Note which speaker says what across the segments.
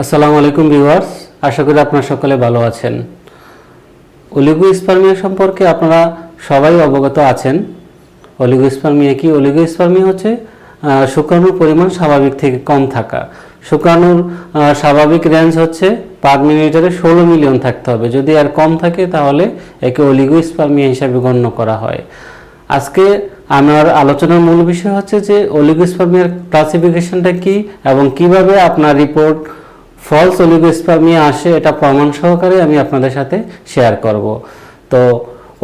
Speaker 1: আসসালামু আলাইকুম ভিউয়ার্স, আশা করি আপনারা সকলে ভালো আছেন। অলিগোস্পার্মিয়া সম্পর্কে আপনারা সবাই অবগত আছেন। অলিগোস্পার্মিয়া কি? অলিগোস্পার্মিয়া হচ্ছে শুক্রাণুর পরিমাণ স্বাভাবিক থেকে কম থাকা। শুক্রাণুর স্বাভাবিক রেঞ্জ হচ্ছে পার মিলিলিটারে ষোলো মিলিয়ন থাকতে হবে। যদি আর কম থাকে তাহলে একে অলিগোস্পার্মিয়া হিসাবে গণ্য করা হয়। আজকে আমার আলোচনার মূল বিষয় হচ্ছে যে অলিগোস্পার্মিয়ার ক্লাসিফিকেশনটা কি এবং কীভাবে আপনার রিপোর্ট ফলস অলিগোস্পার্মিয়া আসে, এটা প্রমাণ সহকারে আমি আপনাদের সাথে শেয়ার করব। তো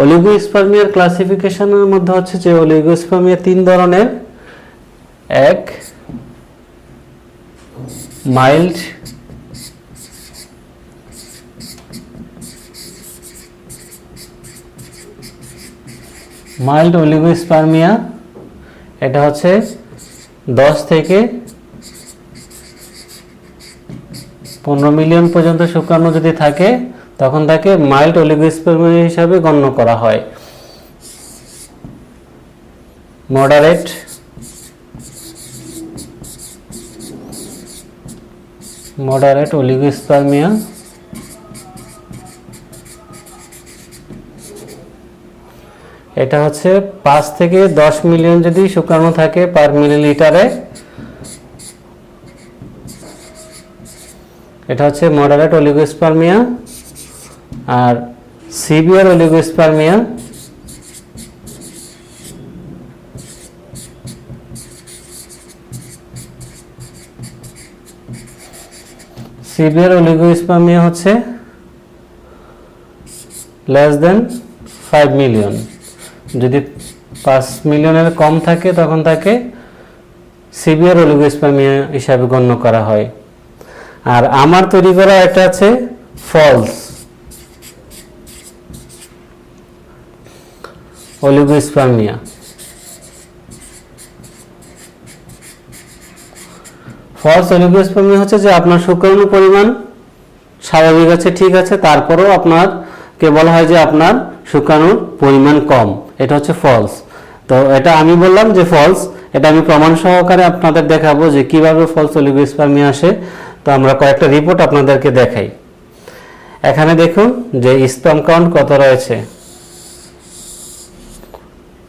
Speaker 1: অলিগোস্পার্মিয়ার ক্লাসিফিকেশনের মধ্যে হচ্ছে যে অলিগোস্পার্মিয়া তিন ধরনের। এক মাইল্ড মাইল্ড অলিগোস্পার্মিয়া এটা হচ্ছে দশ থেকে পনেরো মিলিয়ন পর্যন্ত শুক্রাণু যদি থাকে, তখন তাকে মাইল্ড অলিগোস্পার্মিয়া হিসাবে গণ্য করা হয়। মডারেট। Moderate oligospermia. এটা হচ্ছে পাঁচ থেকে দশ মিলিয়ন যদি শুক্রাণু থাকে পার মিলিলিটারে এটা হচ্ছে মডারেট অলিগোস্পার্মিয়া আর সিভিয়ার অলিগোস্পার্মিয়া সিভিয়ার অলিগোস্পার্মিয়া হচ্ছে লেস দেন ফাইভ মিলিয়ন যদি পাঁচ মিলিয়নের কম থাকে, তখন তাকে সিভিয়ার অলিগোস্পার্মিয়া হিসাবে গণ্য করা হয়। আর আমার তৈরি করা এটা আছে ফলস অলিগোস্পার্মিয়া। ফলস অলিগোস্পার্মিয়া হচ্ছে যে আপনার শুক্রাণু পরিমাণ স্বাভাবিক আছে, ঠিক আছে, তারপরেও আপনার কে বলা হয় যে আপনার শুক্রাণুর পরিমাণ কম। এটা হচ্ছে ফলস তো এটা আমি বললাম যে ফলস এটা আমি প্রমাণ সহকারে আপনাদের দেখাবো যে কীভাবে ফলস অলিগোস্পার্মিয়া আসে। তো আমরা কয়েকটা রিপোর্ট আপনাদেরকে দেখাই। এখানে দেখুন যে স্পাম কাউন্ট কত রয়েছে?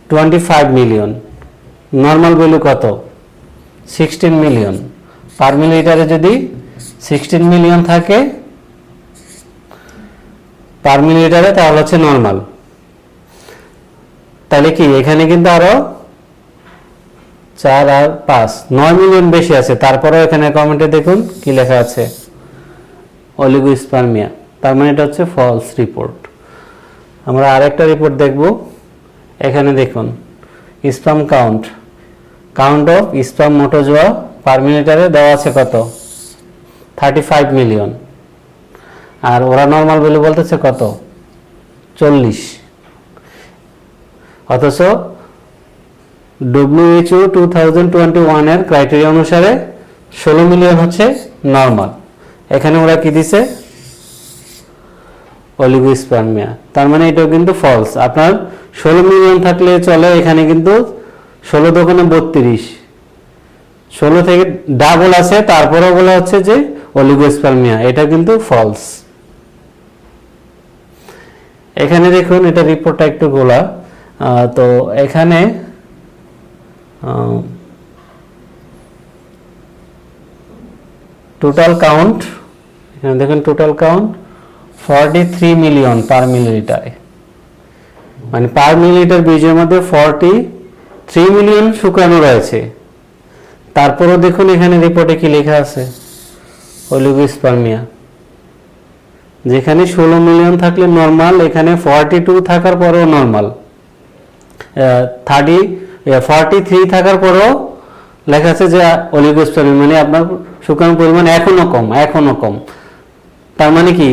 Speaker 1: Twenty five million normal value কত সিক্সটিন মিলিয়ন পার মিলিটারে যদি সিক্সটিন মিলিয়ন থাকে পার মিলিলিটারে তাহলে হচ্ছে নর্মাল তাহলে কি? এখানে কিন্তু আরও চার আর পাঁচ। নয় মিলিয়ন বেশি আছে। তারপরেও এখানে কমেন্টে দেখুন কি লেখা আছে। অলিগোস্পার্মিয়া। তার মানে এটা হচ্ছে ফলস রিপোর্ট আমরা আরেকটা রিপোর্ট দেখব। এখানে দেখুন sperm count count of sperm মোটোজোয়া per মিলিটারে দেওয়া আছে কত? থার্টি ফাইভ মিলিয়ন আর ওরা নর্মাল ভ্যালু বলতেছে কত? চল্লিশ। অথচ ডব্লিউএইচও টু থাউজেন্ড টোয়েন্টি ওয়ানের ক্রাইটেরিয়া অনুসারে ষোলো মিলিয়ন হচ্ছে নর্মাল এখানে ওরা কি দিছে? অলিগোস্পার্মিয়া তার মানে এটাও কিন্তু ফলস আপনার ষোলো মিলিয়ন থাকলে চলে, এখানে কিন্তু ষোলো দোকানে বত্রিশ। ষোলো থেকে ডাবল আছে, তারপরেও বলা হচ্ছে যে অলিগোস্পার্মিয়া এটা কিন্তু ফলস এখানে দেখুন, এটা রিপোর্টটা একটু গোলা। তো এখানে টোটাল কাউন্ট এখানে দেখুন total count forty three million per মিলিলিটারে মানে পার মিলিলিটার বীজের মধ্যে ফর্টি থ্রি মিলিয়ন শুক্রাণু রয়েছে। তারপরও দেখুন এখানে রিপোর্টে কি লেখা আছে? অলিগোস্পার্মিয়া যেখানে ষোলো মিলিয়ন থাকলে নর্মাল এখানে ফর্টি টু থাকার পরেও নর্মাল থার্টি ফর্টি থ্রি থাকার পরেও লেখা আছে যে অলিগোস্পার্মি মানে আপনার শুক্রাণুর পরিমাণ এখনও কম এখনও কম। তার মানে কি?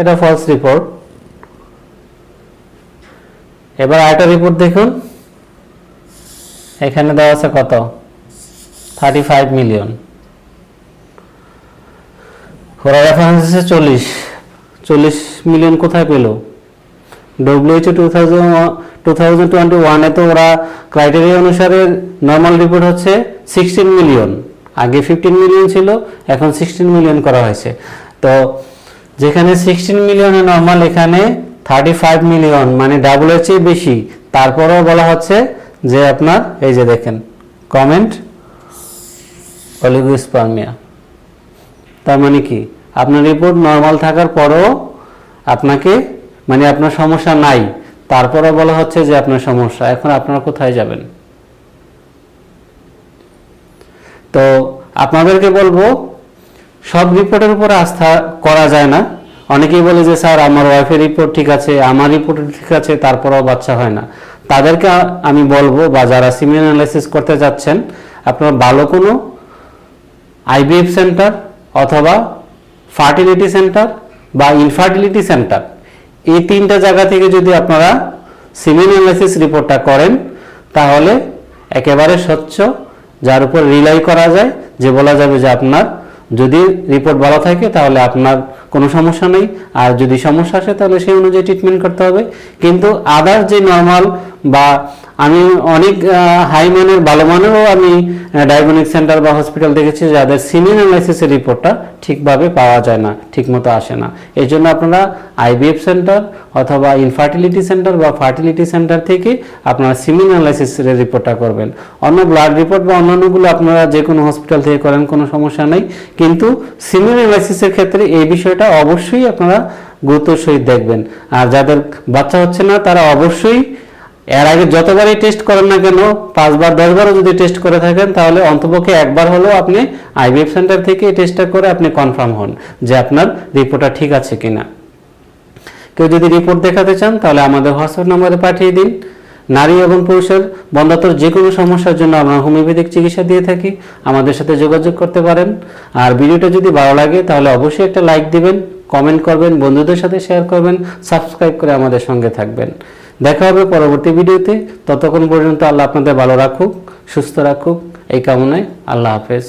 Speaker 1: এটা ফলস রিপোর্ট এবার আরেকটা রিপোর্ট দেখুন। এখানে দেওয়া আছে কত? থার্টি ফাইভ মিলিয়ন ওরা রেফারেন্স আছে চল্লিশ। চল্লিশ মিলিয়ন কোথায় পেল? WHO two thousand two thousand twenty ওয়ানে তো ওরা ক্রাইটেরিয়া অনুসারে নর্মাল রিপোর্ট হচ্ছে সিক্সটিন মিলিয়ন আগে ফিফটিন মিলিয়ন ছিল, এখন সিক্সটিন মিলিয়ন করা হয়েছে। তো যেখানে সিক্সটিন মিলিয়নে নর্মাল এখানে থার্টি ফাইভ মিলিয়ন মানে ডাবলের চেয়ে বেশি। তারপরেও বলা হচ্ছে যে আপনার, এই যে দেখেন কমেন্ট অলিগোস্পার্মিয়া তার মানে কি? আপনার রিপোর্ট নর্মাল থাকার পরেও আপনাকে মানে আপনার সমস্যা নাই। তারপরে বলা হচ্ছে যে আপনার সমস্যা, এখন আপনারা কোথায় যাবেন? তো আপনাদেরকে বলব, সব রিপোর্টের উপরে আস্থা করা যায় না। অনেকেই বলে যে, স্যার, আমার ওয়াইফের রিপোর্ট ঠিক আছে, আমার রিপোর্ট ঠিক আছে, তারপরেও বাচ্চা হয় না। তাদেরকে আমি বলব, বা যারা সিমিয়ান অ্যানালাইসিস করতে যাচ্ছেন, আপনারা ভালো কোনো আইবিএফ সেন্টার অথবা ফার্টিলিটি সেন্টার বা ইনফার্টিলিটি সেন্টার এই তিনটা জায়গা থেকে যদি আপনারা সিমেন অ্যানালাইসিস রিপোর্টটা করেন, তাহলে একেবারে স্বচ্ছ, যার উপর রিলাই করা যায়, যে বলা যাবে যে আপনার যদি রিপোর্ট ভালো থাকে, তাহলে আপনার কোনো সমস্যা নেই। আর যদি সমস্যা আসে তাহলে সেই অনুযায়ী ট্রিটমেন্ট করতে হবে। কিন্তু আদার যে নর্মাল বা আমি অনেক হাই মানের, ভালো মানেরও আমি ডায়াগনিক সেন্টার বা হসপিটাল দেখেছি যাদের সিনিয়র অ্যানালাইসিসের রিপোর্টটা ঠিকভাবে পাওয়া যায় না, ঠিকমতো আসে না। এই জন্য আপনারা আইবিএফ সেন্টার অথবা ইনফার্টিলিটি সেন্টার বা ফার্টিলিটি সেন্টার থেকে আপনারা সিমিন অ্যানালাইসিসের রিপোর্টটা করবেন। অন্য ব্লাড রিপোর্ট বা অন্যান্যগুলো আপনারা যে কোনো হসপিটাল থেকে করেন, কোনো সমস্যা নেই। কিন্তু সিমিন অ্যানালাইসিসের ক্ষেত্রে এই বিষয়টা অবশ্যই আপনারা গুরুত্বের সহিত দেখবেন। আর যাদের বাচ্চা হচ্ছে না, তারা অবশ্যই এর আগে যতবারই টেস্ট করেন না কেন, পাঁচবার, দশবারও যদি টেস্ট করে থাকেন, তাহলে অন্তপক্ষে একবার হলেও আপনি আইবিএফ সেন্টার থেকে এই টেস্টটা করে আপনি কনফার্ম হন যে আপনার রিপোর্টটা ঠিক আছে কিনা। কেউ যদি রিপোর্ট দেখাতে চান, তাহলে আমাদের হোয়াটসঅ্যাপ নম্বরে পাঠিয়ে দিন। নারী এবং পুরুষের বন্ধাত্মর যে কোনো সমস্যার জন্য আমরা হোমিওপ্যাথিক চিকিৎসা দিয়ে থাকি। আমাদের সাথে যোগাযোগ করতে পারেন। আর ভিডিওটা যদি ভালো লাগে, তাহলে অবশ্যই একটা লাইক দিবেন, কমেন্ট করবেন, বন্ধুদের সাথে শেয়ার করবেন, সাবস্ক্রাইব করে আমাদের সঙ্গে থাকবেন। দেখা হবে পরবর্তী ভিডিওতে। ততক্ষণ পর্যন্ত আল্লাহ আপনাদের ভালো রাখুক, সুস্থ রাখুক। এই কামনায় আল্লাহ হাফেজ।